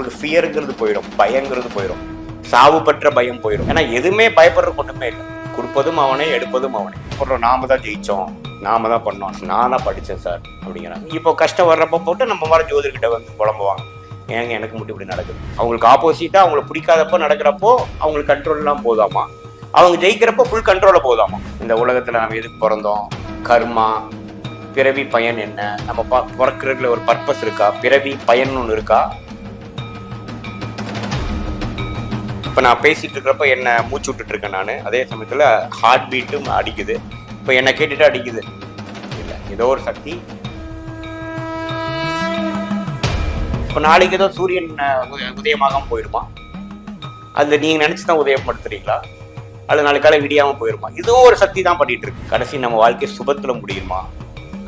உங்களுக்கு ஃபியருங்கிறது போயிடும் பயங்கிறது போயிடும் சாவு பற்ற பயம் போயிடும். ஏன்னா எதுவுமே பயப்படுற ஒண்ணுமே இல்லை. கொடுப்பதும் அவனே எடுப்பதும் அவனே. அப்புறம் நாம தான் ஜெயிச்சோம் நாம தான் பண்ணோம். நான் தான் படித்தேன் சார் அப்படிங்கிறாங்க இப்போ கஷ்டம் வர்றப்போ போட்டு நம்ம வர ஜோதிர்கிட்ட வந்து புலம்புவாங்க. ஏங்க எனக்கு மட்டும் இப்படி நடக்குது. அவங்களுக்கு ஆப்போசிட்டா அவங்களுக்கு பிடிக்காதப்போ நடக்கிறப்போ அவங்களுக்கு கண்ட்ரோல்லாம் போதாமா? அவங்க ஜெயிக்கிறப்போ ஃபுல் கண்ட்ரோலில் போதாமா? இந்த உலகத்தில் நம்ம எதுக்கு பிறந்தோம்? கர்மா பிறவி பயன் என்ன? நம்ம பிறக்கிறதுல பிறக்கறதுல ஒரு பர்பஸ் இருக்கா? பிறவி பயன் ஒன்று இருக்கா? இப்போ நான் பேசிகிட்டு இருக்கிறப்ப என்னை மூச்சு விட்டுட்ருக்கேன் நான். அதே சமயத்தில் ஹார்ட் பீட்டும் அடிக்குது. இப்போ என்னை கேட்டுட்டு அடிக்குது. இல்லை ஏதோ ஒரு சக்தி. இப்போ நாளைக்கு ஏதோ சூரியன் உதயமாக போயிருப்பான் போயிடுமா அதில் நீங்கள் நினச்சி தான் உதயப்படுத்துறீங்களா? அல்லது நாளைக்கு காலை விடியாமல் போயிருமா? இதுவும் ஒரு சக்தி தான் பண்ணிகிட்டு இருக்கு கடைசி நம்ம வாழ்க்கையை சுபத்தில் முடியுமா?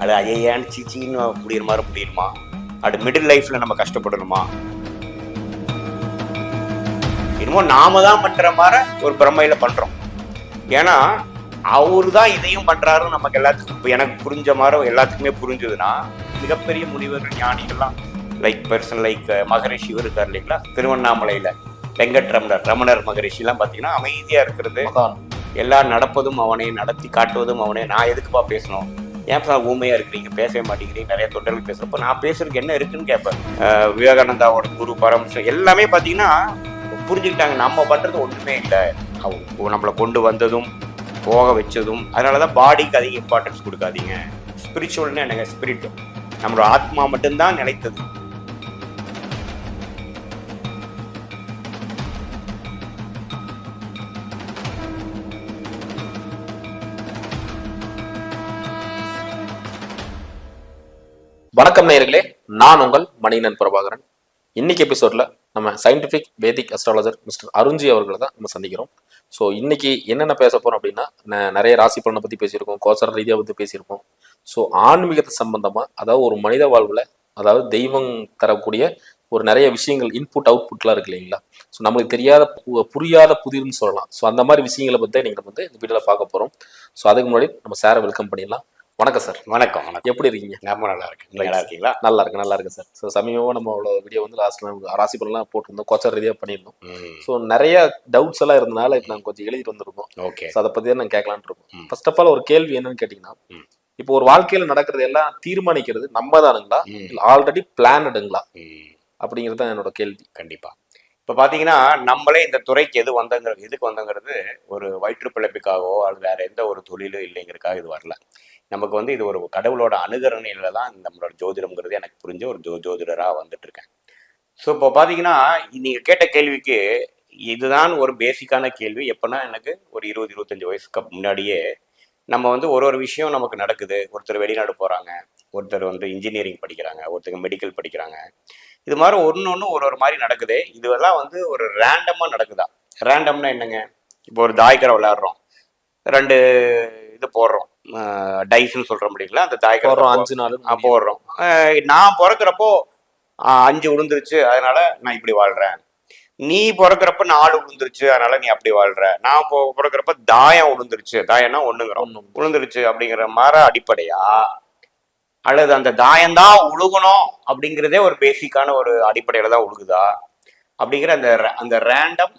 அது ஐயான்னு சீச்சின்னு முடியிற மாதிரி முடியுமா? அது மிடில் லைஃப்பில் நம்ம கஷ்டப்படணுமா? என்னமோ நாம தான் பண்ற மாதிரி ஒரு பிரமையில பண்றோம். ஏன்னா அவரு தான் இதையும் பண்றாரு நமக்கு எல்லாத்துக்கும் இப்ப எனக்கு புரிஞ்ச மாதிரி எல்லாத்துக்குமே புரிஞ்சுதுன்னா மிகப்பெரிய முனிவர்கள் ஞானிகள்லாம் லைக் பர்சன் லைக் மகரிஷி இருக்கார் இல்லைங்களா? திருவண்ணாமலையில வெங்கட் ரமணர் ரமணர் மகரிஷிலாம் பார்த்தீங்கன்னா அமைதியா இருக்கிறது. எல்லாம் நடப்பதும் அவனே நடத்தி காட்டுவதும் அவனே. நான் எதுக்குப்பா பேசணும்? ஏன் சார் ஊமையா இருக்கிறீங்க? பேசவே மாட்டேங்கிறீங்க. நிறைய தொண்டர்கள் பேசுறப்ப நான் பேசுறதுக்கு என்ன இருக்குன்னு கேட்பேன். விவேகானந்தாவோட குரு பரமசம் எல்லாமே பார்த்தீங்கன்னா புரிஞ்சுக்கிட்டாங்க. நம்ம பண்றது ஒண்ணுமே இல்லை. அவங்க நம்மளை கொண்டு வந்ததும் போக வச்சதும் அதனால தான் பாடிக்கு அதிக இம்பார்ட்டன்ஸ் கொடுக்காதீங்க. ஸ்பிரிச்சுவல்னு எனக்கு ஸ்பிரிட் நம்மளோட ஆத்மா மட்டும்தான் நிலைத்தது. வணக்கம் நேயர்களே. நான் உங்கள் மணிநன் பிரபாகரன். இன்னைக்கு எபிசோட்ல நம்ம சயின்டிஃபிக் வேதிக் அஸ்ட்ராலஜர் மிஸ்டர் அருஞ்சி அவர்களை தான் நம்ம சந்திக்கிறோம். ஸோ இன்னைக்கு என்னென்ன பேச போகிறோம் அப்படின்னா நிறைய ராசி பலனை பற்றி பேசியிருக்கோம் கோச்சர ரீதியாக பற்றி பேசியிருக்கோம். ஸோ ஆன்மீகத்தை சம்பந்தமாக அதாவது ஒரு மனித வாழ்வில் அதாவது தெய்வம் தரக்கூடிய ஒரு நிறைய விஷயங்கள் இன்புட் அவுட்புட்லாம் இருக்கு இல்லைங்களா? ஸோ நம்மளுக்கு தெரியாத பு- புரியாத புதிர்னு சொல்லலாம். ஸோ அந்த மாதிரி விஷயங்களை பற்றி நீங்கள் இன்னைக்கு நம்ம வந்து இந்த வீடியோவில் பார்க்க போகிறோம் ஸோ அதுக்கு முன்னாடி நம்ம சாரை வெல்கம் பண்ணிடலாம். வணக்கம் சார். வணக்கம் வணக்கம். எப்படி இருக்கீங்க? ரொம்ப நல்லா இருக்கு நல்லா இருக்கீங்களா? நல்லா இருக்கு நல்லா இருக்கு சார். ஸோ சமீபமாக நம்ம அவ்வளோ வீடியோ வந்து லாஸ்ட்ல ராசி பலன்லாம் போட்டிருந்தோம். கோச்சர் ரீதியாக பண்ணியிருந்தோம். ஸோ நிறைய டவுட்ஸ் எல்லாம் இருந்தனால இப்போ நாங்கள் கொஞ்சம் எழுதிட்டு வந்திருக்கோம் ஓகே. ஸோ அதை பற்றி தான் நாங்கள் கேட்கலான்னு இருக்கோம். ஃபர்ஸ்ட் ஆஃப் ஆல் ஒரு கேள்வி என்னன்னு கேட்டிங்கன்னா. இப்போ ஒரு வாழ்க்கையில நடக்கிறது எல்லாம் தீர்மானிக்கிறது நம்ம தானுங்களா ஆல்ரெடி பிளானடுங்களா அப்படிங்கிறது தான் என்னோட கேள்வி. கண்டிப்பா. இப்போ பார்த்தீங்கன்னா நம்மளே இந்த துறைக்கு எது வந்தங்கிற எதுக்கு வந்தங்கிறது ஒரு வயிற்றுப்பிழைப்புக்காகவோ அல்லது வேற எந்த ஒரு தொழிலும் இல்லைங்கிறதுக்காக இது வரல. நமக்கு வந்து இது ஒரு கடவுளோட அனுகரணையில தான் நம்மளோட ஜோதிடம்ங்கிறது எனக்கு புரிஞ்ச ஒரு ஜோ ஜோதிடராக வந்துட்டு இருக்கேன் ஸோ இப்போ பார்த்தீங்கன்னா நீங்கள் கேட்ட கேள்விக்கு இதுதான் ஒரு பேசிக்கான கேள்வி. எப்போனா எனக்கு ஒரு இருபது இருபத்தஞ்சி வயசுக்கு முன்னாடியே நம்ம வந்து ஒரு ஒரு விஷயம் நமக்கு நடக்குது. ஒருத்தர் வெளிநாடு போகிறாங்க ஒருத்தர் வந்து இன்ஜினியரிங் படிக்கிறாங்க ஒருத்தர் மெடிக்கல் படிக்கிறாங்க. இது மாதிரி ஒன்று ஒன்று ஒரு ஒரு மாதிரி நடக்குது. இதுவெல்லாம் வந்து ஒரு ரேண்டமாக நடக்குதா? ரேண்டம்னா என்னங்க? இப்போ ஒரு தாய்க்கரை விளையாடுறோம். ரெண்டு இது போடுறோம். டைஸ்ன்னு சொல்ற முடியுங்களா? அந்த தாய்க்கரை அஞ்சு நாள் போடுறோம். நான் பிறக்கிறப்போ அஞ்சு விழுந்துருச்சு. அதனால நான் இப்படி வாழ்றேன். நீ பிறக்கிறப்ப நாலு விழுந்துருச்சு. அதனால நீ அப்படி வாழ்ற. நான் பிறக்கிறப்ப தாயம் விழுந்துருச்சு. தாயம்னா ஒண்ணுங்கிறோம். விழுந்துருச்சு அப்படிங்கிற மாதிரி அடிப்படையா? அல்லது அந்த தாயம்தான் உழுகணும் அப்படிங்கிறதே ஒரு பேசிக்கான ஒரு அடிப்படையில தான் உழுகுதா? அப்படிங்கிற அந்த அந்த random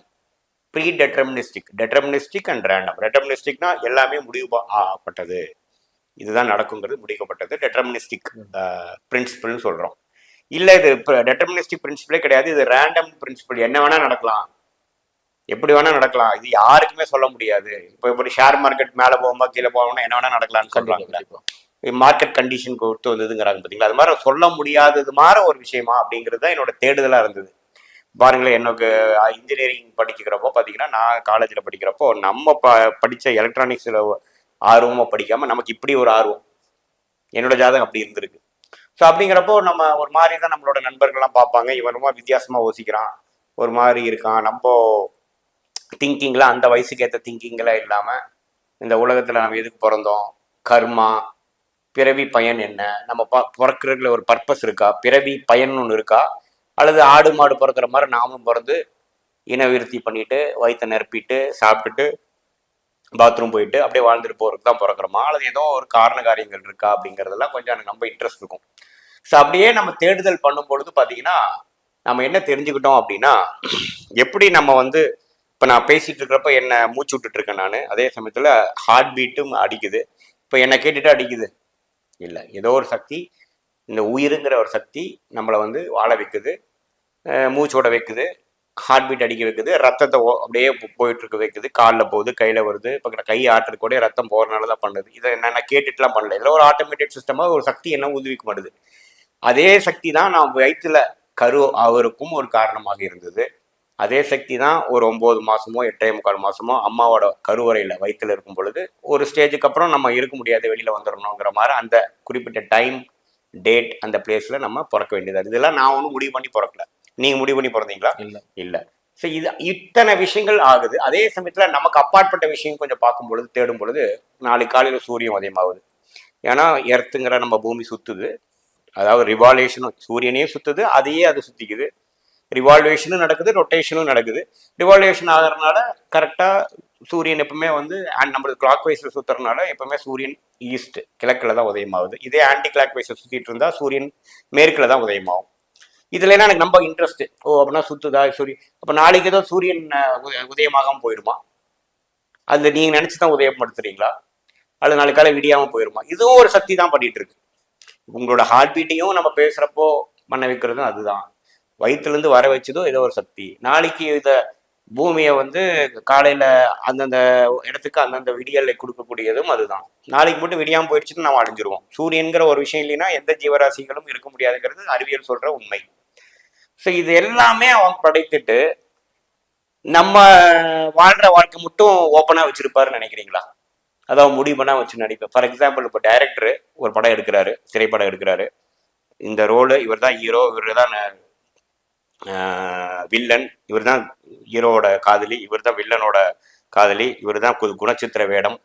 pre deterministic deterministic and random டெட்டர்மினிஸ்டிக்னா எல்லாமே முடிவு ஆகப்பட்டது இதுதான் நடக்குங்கிறது முடிக்கப்பட்டது. டெட்டர்மினிஸ்டிக் பிரின்சிபிள்னு சொல்றோம். இல்ல இது டெட்டர்மினிஸ்டிக் பிரின்சிபிளே கிடையாது. இது ரேண்டம் பிரின்சிபிள் என்ன வேணா நடக்கலாம். எப்படி வேணா நடக்கலாம். இது யாருக்குமே சொல்ல முடியாது. இப்போ இப்படி ஷேர் மார்க்கெட் மேல போகும்போது கீழே போகணும்னா என்ன வேணா நடக்கலாம்னு கண்டிப்பா. மார்க்கெட் கண்டிஷன் கொடுத்து வந்ததுங்கிறாங்க பார்த்தீங்களா அது மாதிரி சொல்ல முடியாதது மாதிரி ஒரு விஷயமா அப்படிங்கிறது தான் என்னோட தேடுதலாக இருந்தது. பாருங்களேன் எனக்கு இன்ஜினியரிங் படிக்கிறப்போ பார்த்தீங்கன்னா நான் காலேஜில் படிக்கிறப்போ நம்ம ப படித்த எலக்ட்ரானிக்ஸில் ஆர்வமாக படிக்காமல் நமக்கு இப்படி ஒரு ஆர்வம். என்னோட ஜாதகம் அப்படி இருந்திருக்கு. ஸோ அப்படிங்கிறப்போ நம்ம ஒரு மாதிரி தான் நம்மளோட நண்பர்கள்லாம் பார்ப்பாங்க. இவன் ரொம்ப வித்தியாசமாக யோசிக்கிறான். ஒரு மாதிரி இருக்கான். நம்ம திங்கிங்லாம் அந்த வயசுக்கு ஏற்ற திங்கிங்லாம் இல்லாமல் இந்த உலகத்தில் நம்ம எதுக்கு பிறந்தோம்? கர்மா பிறவி பயன் என்ன? நம்ம ப பிறக்கிறதுல ஒரு பர்பஸ் இருக்கா? பிறவி பயன் ஒன்று இருக்கா? அல்லது ஆடு மாடு பிறக்கிற மாதிரி நாமும் பிறந்து இனவிருத்தி பண்ணிட்டு வயிற்ற நிரப்பிட்டு சாப்பிட்டுட்டு பாத்ரூம் போயிட்டு அப்படியே வாழ்ந்துட்டு போகிறதுக்கு தான் பிறக்கிறோமா? அல்லது ஏதோ ஒரு காரண காரியங்கள் இருக்கா அப்படிங்கிறதெல்லாம் கொஞ்சம் எனக்கு ரொம்ப இன்ட்ரெஸ்ட் இருக்கும். ஸோ அப்படியே நம்ம தேடுதல் பண்ணும் பொழுது பார்த்தீங்கன்னா நம்ம என்ன தெரிஞ்சுக்கிட்டோம் அப்படின்னா எப்படி நம்ம வந்து இப்போ நான் பேசிட்டு இருக்கிறப்ப என்ன மூச்சு விட்டுட்டு இருக்கேன் நான். அதே சமயத்தில் ஹார்ட் பீட்டும் அடிக்குது. இப்போ என்னை கேட்டுட்டு அடிக்குது. இல்லை. ஏதோ ஒரு சக்தி இந்த உயிருங்கிற ஒரு சக்தி நம்மளை வந்து வாழ வைக்குது. மூச்சோட வைக்குது. ஹார்ட் பீட் அடிக்க வைக்குது. ரத்தத்தை ஓ- அப்படியே போயிட்டுருக்கு போயிட்டு இருக்க வைக்குது. காலில் போகுது கையில் வருது. இப்போ கை ஆட்டுறது கூட ரத்தம் போகிறனால தான் பண்ணுது. இதை என்னென்ன கேட்டுட்டுலாம் பண்ணல. இதில் ஒரு ஆட்டோமேட்டிக் சிஸ்டமாக ஒரு சக்தி என்ன உதவிக்கு பண்ணுது அதே சக்தி தான் நான் வயிற்றுல கரு அவருக்கும் ஒரு காரணமாக இருந்தது. அதே சக்தி தான் ஒரு ஒம்பது மாசமோ எட்டே முக்கால் மாசமோ அம்மாவோட கருவறையில் வயிற்றுல இருக்கும் பொழுது ஒரு ஸ்டேஜுக்கு அப்புறம் நம்ம இருக்க முடியாது வெளியில் வந்துடணுங்கிற மாதிரி அந்த குறிப்பிட்ட டைம் டேட் அந்த பிளேஸ்ல நம்ம பிறக்க வேண்டியது இதெல்லாம் நான் ஒன்றும் முடிவு பண்ணி பிறக்கல. நீங்க முடிவு பண்ணி பிறந்தீங்களா? இல்ல. இல்ல. ஸோ இது இத்தனை விஷயங்கள் ஆகுது. அதே சமயத்துல நமக்கு அப்பாற்பட்ட விஷயம் கொஞ்சம் பார்க்கும் பொழுது தேடும் பொழுது நாளைக்கு காலையில சூரியன் உதயமாகுது. ஏன்னா எர்த்துங்கிற நம்ம பூமி சுத்துது. அதாவது ரிவால்வேஷனும் சூரியனே சுத்துது அதையே அது சுத்திக்குது. ரிவால்வேஷனும் நடக்குது ரொட்டேஷனும் நடக்குது. ரிவால்வேஷன் ஆகிறதுனால கரெக்டாக சூரியன் எப்பவுமே வந்து அண்ட் நம்மளுக்கு கிளாக் வைஸில் சுற்றுறதுனால எப்பவுமே சூரியன் ஈஸ்ட் கிழக்கில் தான் உதயமாகுது. இதே ஆன்டி கிளாக் வைஸில் சுற்றிட்டு இருந்தால் சூரியன் மேற்கில் தான் உதயமாகும். இதுல எல்லாம் எனக்கு ரொம்ப இன்ட்ரெஸ்ட் ஓ அப்படின்னா சுத்துதா? சூரியன் அப்போ நாளைக்கு ஏதோ சூரியன் உதயமாகாமல் போயிடுமா அது நீங்கள் நினச்சி தான் உதயப்படுத்துறீங்களா? அல்லது நாளைக்கு காலை விடியாமல் போயிடுமா இதுவும் ஒரு சக்தி தான் பண்ணிட்டு இருக்கு. உங்களோட ஹார்ட் பீட்டையும் நம்ம பேசுகிறப்போ பண்ண வைக்கிறதும் அதுதான். வயிற்றுலேருந்து வர வச்சதோ ஏதோ ஒரு சக்தி. நாளைக்கு இதை பூமியை வந்து காலையில் அந்தந்த இடத்துக்கு அந்தந்த விடியலை கொடுக்கக்கூடியதும் அதுதான். நாளைக்கு மட்டும் விடியாமல் போயிடுச்சுன்னு நம்ம அழிஞ்சிருவோம். சூரியன்கிற ஒரு விஷயம் இல்லைன்னா எந்த ஜீவராசிகளும் இருக்க முடியாதுங்கிறது அறிவியல் சொல்கிற உண்மை. ஸோ இது எல்லாமே அவன் படைத்துட்டு நம்ம வாழ்கிற வாழ்க்கை மட்டும் ஓப்பனாக வச்சுருப்பாருன்னு நினைக்கிறீங்களா? அதாவது முடிவு பண்ணா வச்சு நடிப்பேன். ஃபார் எக்ஸாம்பிள் இப்போ டைரக்டர் ஒரு படம் எடுக்கிறாரு திரைப்படம் எடுக்கிறாரு. இந்த ரோலு இவர் தான் ஹீரோ இவர் தான் வில்லன் இவர் தான் ஹீரோவோட காதலி இவர் தான் வில்லனோட காதலி இவர் தான் குணச்சித்திர வேடம்.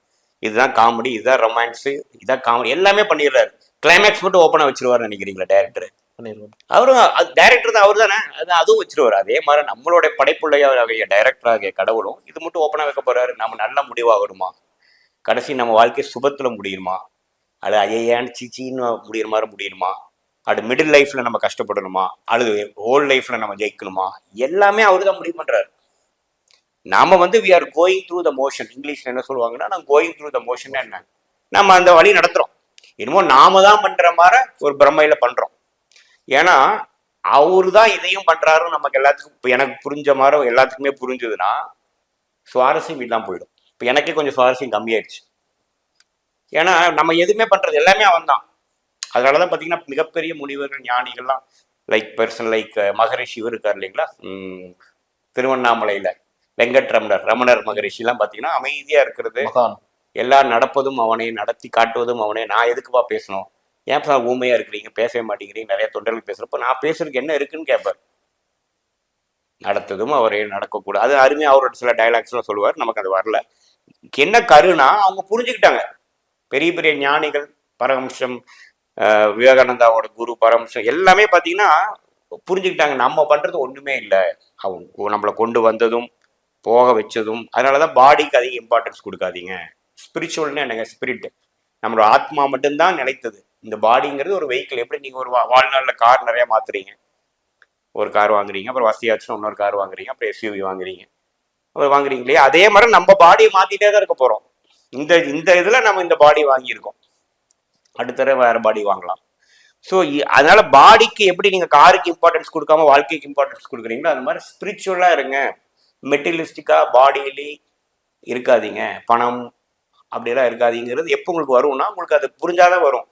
இதுதான் காமெடி இதுதான் ரொமான்ஸு இதுதான் காமெடி எல்லாமே பண்ணிடுறாரு. கிளைமேக்ஸ் மட்டும் ஓப்பனாக வச்சிருவாருன்னு நினைக்கிறீங்களா டேரக்டர் அவரும் டைரக்டர் தான் அவர் தானே அது அதுவும் வச்சிருவாரு. அதே மாதிரி நம்மளுடைய படைப்புள்ளையாகிய டைரக்டராகிய கடவுளும் இது மட்டும் ஓப்பனாக வைக்க போறாரு. நம்ம நல்ல முடிவாகணுமா? கடைசி நம்ம வாழ்க்கை சுபத்துல முடியுமா? அது ஐயான்னு சீச்சின்னு முடியிற மாதிரி முடியணுமா அது மிடில் லைஃப்ல நம்ம கஷ்டப்படணுமா? அல்லது ஹோல் லைஃப்ல நம்ம ஜெயிக்கணுமா? எல்லாமே அவரு தான் முடிவு பண்றாரு. நாம வந்து we are going through the motion இங்கிலீஷ்ல என்ன சொல்லுவாங்கன்னா நான் கோயிங் த்ரூ த மோஷன் என்ன? நம்ம அந்த வழி நடத்துறோம். என்னமோ நாம தான் பண்ற மாதிரி ஒரு பிரம்மையில பண்றோம். ஏன்னா அவரு தான் இதையும் பண்றாரு நமக்கு எல்லாத்துக்கும் இப்போ எனக்கு புரிஞ்ச மாதிரி எல்லாத்துக்குமே புரிஞ்சுதுன்னா சுவாரஸ்யம் இல்லாமல் போயிடும். இப்போ எனக்கே கொஞ்சம் சுவாரஸ்யம் கம்மியாயிடுச்சு. ஏன்னா நம்ம எதுவுமே பண்றது எல்லாமே அவன் தான் அதனாலதான் பாத்தீங்கன்னா மிகப்பெரிய முனிவர்கள் ஞானிகள்லாம் லைக் பர்சன் லைக் மகரிஷி இவர் இருக்கார் இல்லைங்களா? திருவண்ணாமலையில. வெங்கட்ரமணர் ரமணர் மகரிஷி எல்லாம் பாத்தீங்கன்னா அமைதியா இருக்கிறது. எல்லாம் நடப்பதும் அவனே நடத்தி காட்டுவதும் அவனே. நான் எதுக்குப்பா பேசணும்? ஏன் சார் ஊமையா இருக்கிறீங்க? பேசவே மாட்டேங்கிறீங்க. நிறைய தொண்டர்கள் பேசுறப்ப நான் பேசுறதுக்கு என்ன இருக்குன்னு கேட்பார். நடத்ததும் அவரே நடக்கக்கூடாது. அது அருமையா அவரோட சில டைலாக்ஸ்லாம் சொல்லுவார். நமக்கு அது வரல. என்ன கருனா அவங்க புரிஞ்சுக்கிட்டாங்க. பெரிய பெரிய ஞானிகள் பரமம்சம் ஆஹ் விவேகானந்தாவோட குரு பரமம்சம் எல்லாமே பார்த்தீங்கன்னா புரிஞ்சுக்கிட்டாங்க நம்ம பண்ணுறது ஒன்றுமே இல்லை. அவங்க நம்மளை கொண்டு வந்ததும் போக வச்சதும் அதனாலதான் பாடிக்கு அதிக இம்பார்ட்டன்ஸ் கொடுக்காதீங்க. ஸ்பிரிச்சுவல்னு என்னங்க? ஸ்பிரிட் நம்மளோட ஆத்மா மட்டும்தான் நிலைத்தது. இந்த பாடிங்கிறது ஒரு வெஹிக்கிள் எப்படி நீங்கள் ஒரு வா- வாழ்நாளில் கார் நிறையா மாற்றுறீங்க ஒரு கார் வாங்குறீங்க அப்புறம் வசதியாச்சுன்னா இன்னொரு கார் வாங்குறீங்க அப்புறம் எஸ்யூவி வாங்குறீங்க. அப்புறம் வாங்குறீங்க இல்லையா? அதே மாதிரி நம்ம பாடியை மாற்றிட்டே தான் இருக்க போகிறோம் இந்த இந்த இதில் நம்ம இந்த பாடி வாங்கியிருக்கோம். அடுத்த தடவை வேற பாடி வாங்கலாம். ஸோ அதனால பாடிக்கு எப்படி நீங்க காருக்கு இம்பார்ட்டன்ஸ் கொடுக்காம வாழ்க்கைக்கு இம்பார்ட்டன்ஸ் கொடுக்குறீங்களோ அது மாதிரி ஸ்பிரிச்சுவலா இருங்க. மெட்டீரியலிஸ்டிக்கா பாடியிலி இருக்காதீங்க. பணம் அப்படியெல்லாம் இருக்காதீங்கிறது எப்போ உங்களுக்கு வரும்னா உங்களுக்கு அது புரிஞ்சாதான் வரும்.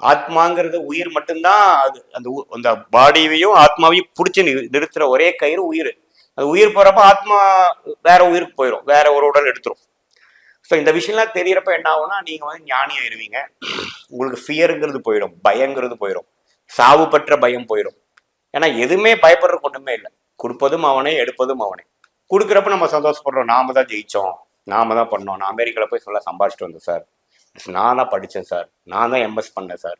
ஆத்மாங்கிறது உயிர் மட்டும்தான் அது. அந்த உ- அந்த பாடியையும் ஆத்மாவையும் பிடிச்சி நிறுத்துற ஒரே கயிறு உயிர். அது உயிர் போறப்ப ஆத்மா வேற உயிருக்கு போயிடும் வேற ஒரு உடல் எடுத்துரும். ஸோ இந்த விஷயம்லாம் தெரியறப்ப என்ன ஆகும்னா நீங்க வந்து ஞானி ஆயிருவீங்க உங்களுக்கு ஃபியருங்கிறது போயிடும் பயங்கிறது போயிடும் சாவு பற்ற பயம் போயிடும். ஏன்னா எதுவுமே பயப்படுற ஒண்ணுமே இல்லை. கொடுப்பதும் அவனே எடுப்பதும் அவனே. கொடுக்குறப்ப நம்ம சந்தோஷப்படுறோம். நாம தான் ஜெயிச்சோம். நாம தான் பண்ணோம். நான் அமெரிக்கால போய் சொல்ல சம்பாதிச்சிட்டு வந்தேன் சார். நான் தான் படித்தேன் சார். நான் தான் எம்எஸ் பண்ணேன் சார்.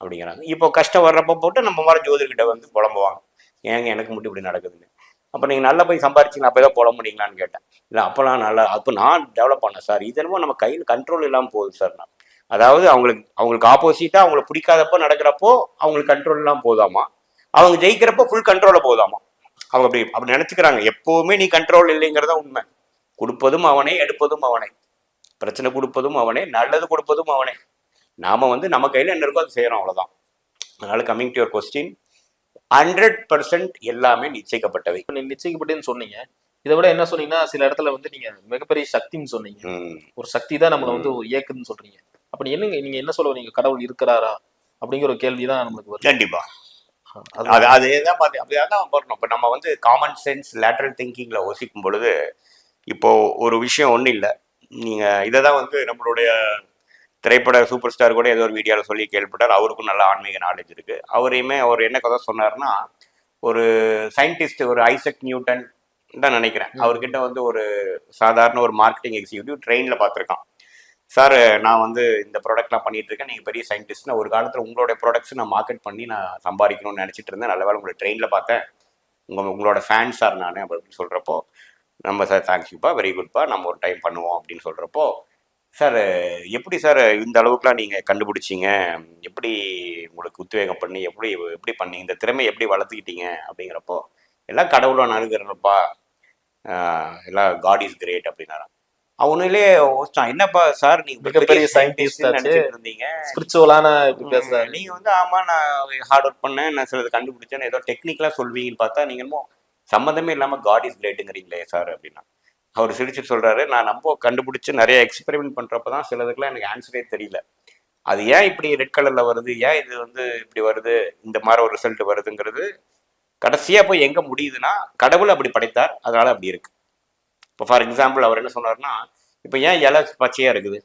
அப்படிங்கிறாங்க. இப்போ கஷ்டம் வர்றப்ப போட்டு நம்ம மாதிரி ஜோதிர்கிட்ட வந்து புலம்புவாங்க. ஏங்க எனக்கு மட்டும் இப்படி நடக்குதுன்னு. அப்போ நீங்கள் நல்லா போய் சம்பாரிச்சிங்க அப்போ தான் போட முடியுங்களான்னு கேட்டேன். இல்லை அப்போலாம் நல்லா அப்போ நான் டெவலப் பண்ணேன் சார். இது என்னமோ நம்ம கையில் கண்ட்ரோல் இல்லாமல் போகுது சார். நான் அதாவது அவங்களுக்கு அவங்களுக்கு ஆப்போசிட்டாக அவங்களுக்கு பிடிக்காதப்போ நடக்கிறப்போ அவங்களுக்கு கண்ட்ரோல் இல்லாமல் போதாமா? அவங்க ஜெயிக்கிறப்போ ஃபுல் கண்ட்ரோலில் போதாமா? அவங்க அப்படி அப்படி நினச்சிக்கிறாங்க. எப்போவுமே நீ கண்ட்ரோல் இல்லைங்கிறதா உண்மை. கொடுப்பதும் அவனே எடுப்பதும் அவனே. பிரச்சனை கொடுப்பதும் அவனே நல்லது கொடுப்பதும் அவனே. நாம வந்து நம்ம கையில் என்ன இருக்கோ அது செய்கிறோம் அவ்வளோதான் அதனால் coming to your question hundred percent எல்லாமே நிச்சயிக்கப்பட்டவை. நிச்சயிக்கப்பட்டேன்னு சொன்னீங்க. இதை விட என்ன சொன்னீங்கன்னா சில இடத்துல வந்து நீங்க மிகப்பெரிய சக்தின்னு சொன்னீங்க. ஒரு சக்தி தான் நம்மளை வந்து இயக்குதுன்னு சொல்றீங்க. அப்ப என்னங்க நீங்க என்ன சொல்ல நீங்க கடவுள் இருக்கிறாரா? அப்படிங்கிற ஒரு கேள்விதான் நம்மளுக்கு வருது. கண்டிப்பா. அது அது தான் பார்த்து அப்படியே தான் வரணும் இப்போ நம்ம வந்து காமன் சென்ஸ் லேட்டரல் திங்கிங்ல யோசிக்கும் பொழுது இப்போ ஒரு விஷயம் ஒன்றும் இல்லை. நீங்க இதை தான் வந்து நம்மளுடைய திரைப்பட சூப்பர் ஸ்டார் கூட ஏதோ ஒரு வீடியோவில் சொல்லி கேள்விப்பட்டார். அவருக்கும் நல்ல ஆன்மீக நாலேஜ் இருக்கு. அவரையுமே அவர் என்ன கதை சொன்னார்னா ஒரு சயின்டிஸ்ட் ஒரு ஐசக் நியூட்டன் தான் நினைக்கிறேன். அவர்கிட்ட வந்து ஒரு சாதாரண ஒரு மார்க்கெட்டிங் எக்ஸிக்யூட்டிவ் ட்ரெயினில் பார்த்துருக்கான். சார் நான் வந்து இந்த ப்ராடக்ட்லாம் பண்ணிட்டு இருக்கேன். நீங்கள் பெரிய சயின்டிஸ்ட்னா ஒரு காலத்தில் உங்களுடைய ப்ராடக்ட்ஸ் நான் மார்க்கெட் பண்ணி நான் சம்பாதிக்கணும்னு நினச்சிட்டு இருந்தேன். நல்ல வேலை உங்களை ட்ரெயினில் பார்த்தேன். உங்கள் உங்களோட ஃபேன் சார் நான் அப்படின்னு சொல்கிறப்போ நம்ம சார் தேங்க்யூப்பா வெரி குட்ப்பா நம்ம ஒரு டைம் பண்ணுவோம் அப்படின்னு சொல்கிறப்போ சார் எப்படி சார் இந்த அளவுக்குலாம் நீங்கள் கண்டுபிடிச்சீங்க? எப்படி உங்களுக்கு உத்வேகம் பண்ணி எப்படி எப்படி பண்ணீங்க? இந்த திறமை எப்படி வளர்த்துக்கிட்டீங்க அப்படிங்கிறப்போ எல்லாம் கடவுளை அணுகிறப்பா எல்லாம் காட் இஸ் கிரேட் அப்படின்னாராம் அவனுலே யோசிச்சான் என்னப்பா சார் நீங்க மிகப்பெரிய சயின்டிஸ்ட். நினைச்சிட்டு இருந்தீங்க. ஸ்பிரிச்சுவலான நீங்க வந்து ஆமா நான் ஹார்ட் ஒர்க் பண்ணேன். நான் சிலது கண்டுபிடிச்சேன் ஏதோ டெக்னிக்கலா சொல்வீங்கன்னு பார்த்தா நீங்க என்னமோ சம்மந்தமே இல்லாம காட் இஸ் கிரேட்டுங்கிறீங்களே சார் அப்படின்னா. அவர் சிரிச்சு சொல்கிறாரு நான் நம்ம கண்டுபிடிச்சி நிறைய எக்ஸ்பெரிமெண்ட் பண்றப்பதான் சிலதுக்கெலாம் எனக்கு ஆன்சரே தெரியல. அது ஏன் இப்படி ரெட் கலரில் வருது? ஏன் இது வந்து இப்படி வருது? இந்த மாதிரி ஒரு ரிசல்ட் வருதுங்கிறது கடைசியாக போய் எங்கே முடியுதுன்னா கடவுள் அப்படி படைத்தார். அதனால் அப்படி இருக்குது இப்போ ஃபார் எக்ஸாம்பிள் அவர் என்ன சொன்னார்னா இப்போ ஏன் இலை பச்சையாக இருக்குது?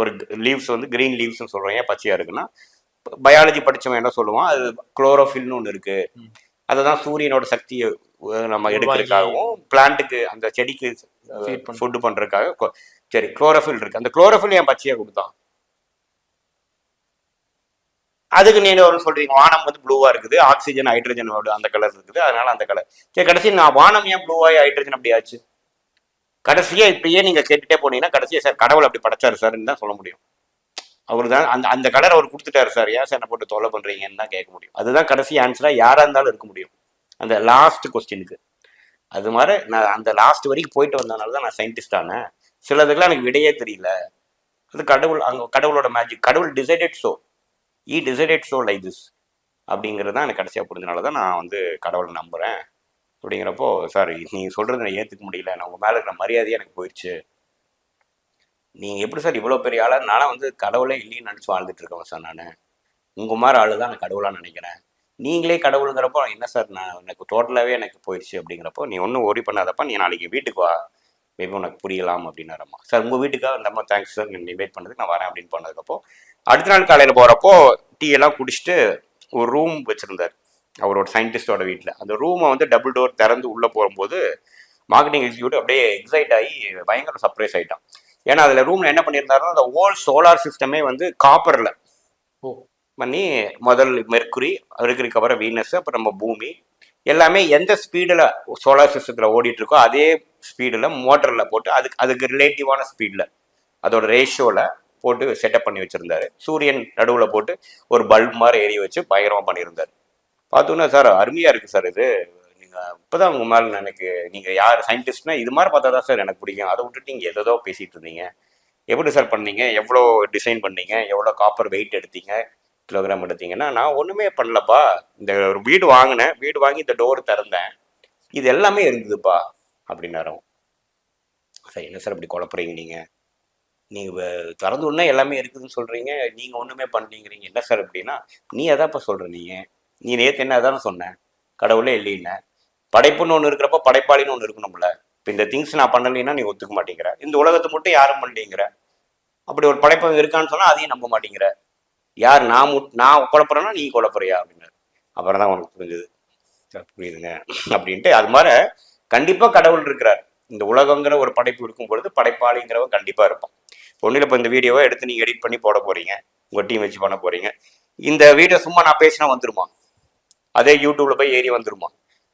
ஒரு லீவ்ஸ் வந்து க்ரீன் லீவ்ஸ்னு சொல்கிறோம் ஏன் பச்சையாக இருக்குன்னா பயாலஜி படிச்சவன் என்ன சொல்லுவான்? அது குளோரோஃபில்னு ஒன்று இருக்குது ம். அதுதான் சூரியனோட சக்தியை நம்ம எடுக்கிறதுக்காகவும் பிளான்ட்டுக்கு அந்த செடிக்கு. ஃபுட்டு பண்றதுக்காக கொ- சரி குளோரோஃபில் இருக்கு அந்த குளோரோஃபில் ஏன் பச்சையா கொடுத்தான் அதுக்கு நீங்க ஒரு சொல்றீங்க வானம் வந்து ப்ளூவா இருக்குது ஆக்சிஜன் ஹைட்ரஜன் அந்த கலர் இருக்குது அதனால அந்த கலர் சரி கடைசி நான் வானம் ஏன் ப்ளூவாய் ஹைட்ரஜன் அப்படி ஆச்சு கடைசியா இப்படியே நீங்க கேட்டுட்டே போனீங்கன்னா கடைசியா சார் கடவுள் அப்படி படைச்சாரு சார்ன்னு தான் சொல்ல முடியும் அவர் தான் அந்த அந்த கலர் அவர் கொடுத்துட்டாரு சார். ஏன் சார் என்ன போட்டு தொலை பண்றீங்கன்னு தான் கேட்க முடியும். அதுதான் கடைசி ஆன்சரா யாரா இருந்தாலும் இருக்க முடியும். அந்த லாஸ்ட் கொஸ்டினுக்கு அது மாதிரி நான் அந்த லாஸ்ட் வரைக்கும் போயிட்டு வந்ததுனால தான் நான் சயின்டிஸ்ட் ஆனேன். சிலதுக்கெல்லாம் எனக்கு விடையே தெரியல. அது கடவுள் அங்க கடவுளோட மேஜிக் கடவுள் decided so he decided so like this அப்படிங்கிறது தான் எனக்கு கடைசியாக புரிஞ்சனால தான் நான் வந்து கடவுளை நம்புறேன். அப்படிங்கிறப்போ சார் நீங்கள் சொல்கிறத நான் ஏற்றுக்க முடியல. நான் உங்கள் மேலே இருக்கிற மரியாதையே எனக்கு போயிடுச்சு நீங்கள் எப்படி சார் இவ்வளோ பெரிய ஆளாக நானும் வந்து கடவுளே இல்லைன்னு நினச்சி வாழ்ந்துட்டு இருக்கேன் சார் நான். உங்கள் மாதிரி ஆளு தான் நான் கடவுளாக நினைக்கிறேன். நீங்களே கடவுளுங்கிறப்போ என்ன சார் நான் எனக்கு டோட்டலாகவே எனக்கு போயிடுச்சு அப்படிங்கிறப்போ நீ ஒன்றும் ஓடி பண்ணாதப்பா நீ நாளைக்கு வீட்டுக்கு வா. மேபி உனக்கு புரியலாம் அப்படின்னாரம்மா. சார் உங்கள் வீட்டுக்காக அந்த அம்மா தேங்க்ஸ் சார் நீங்கள் இன்வைட் பண்ணதுக்கு நான் வரேன் அப்படின்னு பண்ணதுக்கப்போ அடுத்த நாள் காலையில் போகிறப்போ டீ எல்லாம் குடிச்சிட்டு ஒரு ரூம் வச்சுருந்தார். அவரோட சயின்டிஸ்டோட வீட்டில் அந்த ரூமை வந்து டபுள் டோர் திறந்து உள்ளே போகும்போது மார்க்கெட்டிங் எக்ஸிக்யூட்டிவ் அப்படியே எக்ஸைட் ஆகி பயங்கர சர்ப்ரைஸ் ஆகிட்டான் ஏன்னா அதில் ரூமில் என்ன பண்ணியிருந்தாருன்னா அந்த ஓல் சோலார் சிஸ்டமே வந்து காப்பரில் ஓ. பண்ணி முதல் மெர்க்குரி அதுக்கு அப்புறம் வீனஸ் அப்புறம் நம்ம பூமி. எல்லாமே எந்த ஸ்பீடில் சோலார் சிஸ்டத்தில் ஓடிட்டு இருக்கோ அதே ஸ்பீடில் மோட்டரில் போட்டு அதுக்கு அதுக்கு ரிலேட்டிவான ஸ்பீடில் அதோட ரேஷியோவில் போட்டு செட்டப் பண்ணி வச்சுருந்தாரு. சூரியன் நடுவில் போட்டு ஒரு பல்ப் மாதிரி எரிய வச்சு பயங்கரமாக பண்ணியிருந்தாரு. பார்த்தோன்னா சார் அருமையாக இருக்குது சார் இது. இப்போதான் இப்போ தான் உங்கள் மேலே எனக்கு நீங்கள் யார் சயின்டிஸ்ட்னா இது மாதிரி பார்த்தா தான் சார் எனக்கு பிடிக்கும். அதை விட்டுட்டு நீங்கள் எதோ பேசிகிட்டு இருந்தீங்க. எப்படி சார் பண்ணீங்க? எவ்வளோ டிசைன் பண்ணீங்க? எவ்வளோ காப்பர் வெயிட் எடுத்தீங்க? கிலோகிராம் எடுத்தீங்கன்னா நான் ஒன்றுமே பண்ணலப்பா. இந்த ஒரு வீடு வாங்கினேன். வீடு வாங்கி இந்த டோர் திறந்தேன். இது எல்லாமே இருந்ததுப்பா அப்படின்னாரு சார் என்ன சார் இப்படி குழப்புறீங்க நீங்கள் நீங்கள் திறந்து உடனே எல்லாமே இருக்குதுன்னு சொல்கிறீங்க நீங்கள் ஒன்றுமே பண்ணலீங்கிறீங்க. என்ன சார் அப்படின்னா நீ அதான்ப்பா சொல்கிற நீங்கள் நீ நேற்று என்ன அதானே சொன்னேன் கடவுளே இல்லைன்னு. படைப்புன்னு ஒன்று இருக்கிறப்ப படைப்பாளின்னு ஒன்று இருக்கணும்ல இப்போ இந்த திங்ஸ் நான் பண்ணலைன்னா நீ ஒத்துக்க மாட்டேங்கிற. இந்த உலகத்தை மட்டும் யாரும் பண்ணலீங்கிற. அப்படி ஒரு படைப்பு இருக்கான்னு சொன்னால் அதையும் நம்ப மாட்டேங்கிற. யார் நான் முட் நான் குழப்பறேன்னா நீ குழப்பறியா அப்படின்னாரு. அப்புறம் தான் உனக்கு புரிஞ்சுது. புரியுதுங்க. அப்படின்ட்டு அது மாதிரி கண்டிப்பாக கடவுள் இருக்கிறார். இந்த உலகங்கிற ஒரு படைப்பு இருக்கும் பொழுது படைப்பாளிங்கிறவன் கண்டிப்பாக இருப்பான். ஒன்றில் இப்போ இந்த வீடியோவை எடுத்து நீங்கள் எடிட் பண்ணி போட போகிறீங்க உங்கள் டீம் வச்சு பண்ண போகிறீங்க இந்த வீடியோ சும்மா நான் பேசினா வந்துருமா? அதே யூடியூப்ல போய் ஏறி வந்துருமா?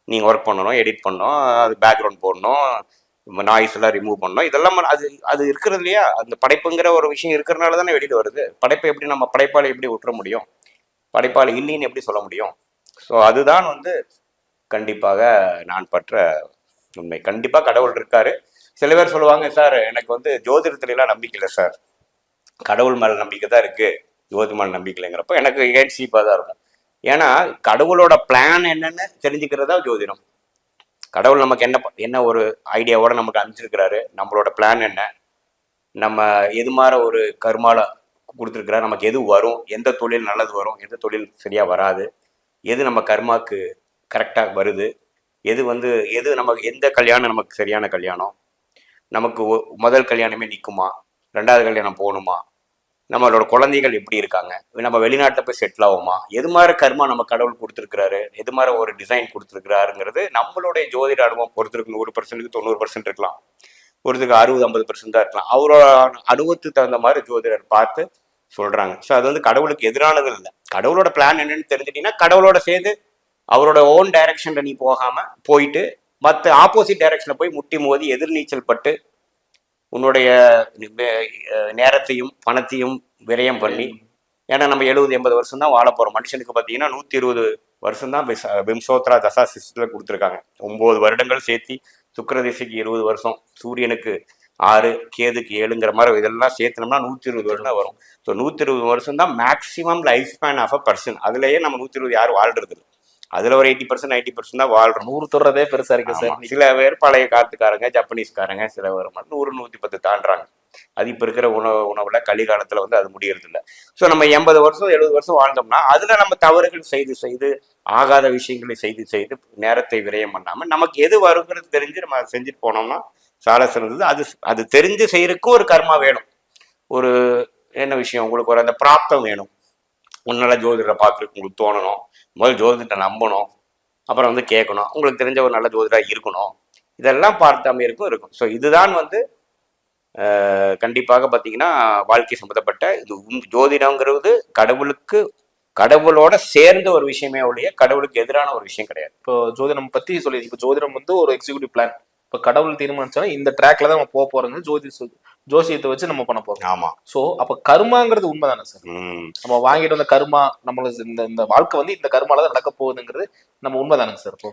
நீங்கள் ஒர்க் பண்ணணும் எடிட் பண்ணணும் அது பேக்ரவுண்ட் போடணும் நாய்ஸ் எல்லாம் ரிமூவ் பண்ணணும். இதெல்லாம் அது அது இருக்கிறது இல்லையா? அந்த படைப்புங்கிற ஒரு விஷயம் இருக்கிறனால தானே வெளியில் வருது. படைப்பை எப்படி நம்ம படைப்பாளி எப்படி விட்டுற முடியும்? படைப்பாளி இல்லைன்னு எப்படி சொல்ல முடியும்? ஸோ அதுதான் வந்து கண்டிப்பாக நான் பற்ற உண்மை. கண்டிப்பாக கடவுள் இருக்காரு. சில பேர் சொல்லுவாங்க சார் எனக்கு வந்து ஜோதிடத்துலலாம் நம்பிக்கை இல்லை சார். கடவுள் மேலே நம்பிக்கை தான் இருக்குது ஜோதி மேலே நம்பிக்கை இல்லைங்கிறப்ப எனக்கு ஏட்சிப்பாக தான் இருக்கும். ஏன்னா கடவுளோட பிளான் என்னன்னு தெரிஞ்சுக்கிறதா ஜோதிடம். கடவுள் நமக்கு என்ன ப- என்ன ஒரு ஐடியாவோட நமக்கு அனுப்பிச்சிருக்கிறாரு நம்மளோட பிளான் என்ன நம்ம எது மாதிரி ஒரு கருமால கொடுத்துருக்கிறாரு நமக்கு எது வரும் எந்த தொழில் நல்லது வரும் எந்த தொழில் சரியா வராது எது நம்ம கர்மாக்கு கரெக்டாக வருது எது வந்து எது நமக்கு எந்த கல்யாணம் நமக்கு சரியான கல்யாணம் நமக்கு ஒ- முதல் கல்யாணமே நிற்குமா ரெண்டாவது கல்யாணம் போகணுமா நம்மளோட குழந்தைகள் எப்படி இருக்காங்க? நம்ம வெளிநாட்டில் போய் செட்டில் ஆகுமா? எது மாதிரி கர்மா நம்ம கடவுள் கொடுத்துருக்கிறாரு? எது மாதிரி ஒரு டிசைன் கொடுத்துருக்கிறாருங்கிறது நம்மளுடைய ஜோதிட அனுபவம். ஒருத்தருக்கு நூறு பர்சன்ட்டுக்கு தொண்ணூறு பர்சன்ட் இருக்கலாம். ஒருத்தருக்கு அறுபது ஐம்பது பர்சன்ட் தான் இருக்கலாம். அவரோட அனுபவத்துக்கு தகுந்த மாதிரி ஜோதிடர் பார்த்து சொல்றாங்க. ஸோ அது வந்து கடவுளுக்கு எதிரானது இல்லை. கடவுளோட பிளான் என்னன்னு தெரிஞ்சுட்டீங்கன்னா கடவுளோட சேர்ந்து அவரோட ஓன் டைரக்ஷன்ல நீ போகாம போயிட்டு மற்ற ஆப்போசிட் டைரக்ஷன்ல போய் முட்டி மோதி எதிர்நீச்சல் பட்டு உன்னுடைய நேரத்தையும் பணத்தையும் விரயம் பண்ணி ஏன்னா நம்ம எழுபது எண்பது வருஷம் தான் வாழ போறோம். மனுஷனுக்கு பார்த்தீங்கன்னா நூத்தி இருபது வருஷம் தான் விம்சோத்ரா தசா சிஸ்டத்தில் கொடுத்துருக்காங்க. ஒன்பது வருடங்கள் சேர்த்தி சுக்கிரதிசைக்கு இருபது வருஷம் சூரியனுக்கு ஆறு கேதுக்கு ஏழுங்கிற மாதிரி இதெல்லாம் சேர்த்தனம்னா நூற்றி இருபது வருஷம் தான் வரும். ஸோ நூற்றி இருபது வருஷம் தான் maximum life span of a person அதுலேயே நம்ம நூற்றி இருபது யாரும் வாழ்றது அதுல ஒரு எயிட்டி பர்சன்ட் நைன்டி பர்சன்ட் தான் வாழ்றோம். நூறு தொடுறதே பெருசா இருக்கு. சார் சில பேர் பழைய காலத்துக்காரங்க ஜப்பனீஸ்காரங்க சில பேர் மட்டும் நூறு நூத்தி பத்து தாண்டுறாங்க. அது இப்ப இருக்கிற உணவு உணவுல கலிகாலத்துல வந்து அது முடியறது இல்ல ஸோ நம்ம எண்பது வருஷம் எழுபது வருஷம் வாழ்ந்தோம்னா அதுல நம்ம தவறுகள் செய்து செய்து ஆகாத விஷயங்களை செய்து செய்து நேரத்தை விரயம் பண்ணாம நமக்கு எது வருங்கிறது தெரிஞ்சு நம்ம அதை செஞ்சுட்டு போனோம்னா சால சிறந்தது அது அது தெரிஞ்சு செய்யறதுக்கும் ஒரு கர்மா வேணும். ஒரு என்ன விஷயம்? உங்களுக்கு ஒரு அந்த பிராப்தம் வேணும். உன்னால ஜோதிடரை பார்க்கறதுக்கு உங்களுக்கு தோணணும். முதல் ஜோதிடத்தை நம்பணும். அப்புறம் வந்து கேட்கணும். உங்களுக்கு தெரிஞ்ச ஒரு நல்ல ஜோதிடா இருக்கணும். இதெல்லாம் பார்த்தாம இருக்கும். இருக்கும் ஸோ இதுதான் வந்து கண்டிப்பாக பார்த்தீங்கன்னா வாழ்க்கை சம்மந்தப்பட்ட இது உண்- ஜோதிடங்கிறது கடவுளுக்கு கடவுளோட சேர்ந்த ஒரு விஷயமே ஒழிய கடவுளுக்கு எதிரான ஒரு விஷயம் கிடையாது. இப்போ ஜோதிடம் பத்தி சொல்லி இப்போ ஜோதிடம் வந்து ஒரு எக்ஸிக்யூட்டிவ் பிளான் இப்போ கடவுள் தீர்மானிச்சாலும் இந்த ட்ராக்ல தான் நம்ம போக போறது ஜோதி ஜோசியத்தை வச்சு நம்ம பண்ண போறோம். ஆமா. சோ அப்ப கர்மாங்கிறது உண்மைதானே சார்? நம்ம வாங்கிட்டு வந்த கர்மா நம்மளுக்கு இந்த இந்த வாழ்க்கை வந்து இந்த கர்மால தான் நடக்க போகுதுங்கிறது நம்ம உண்மைதானுங்க சார் இப்போ?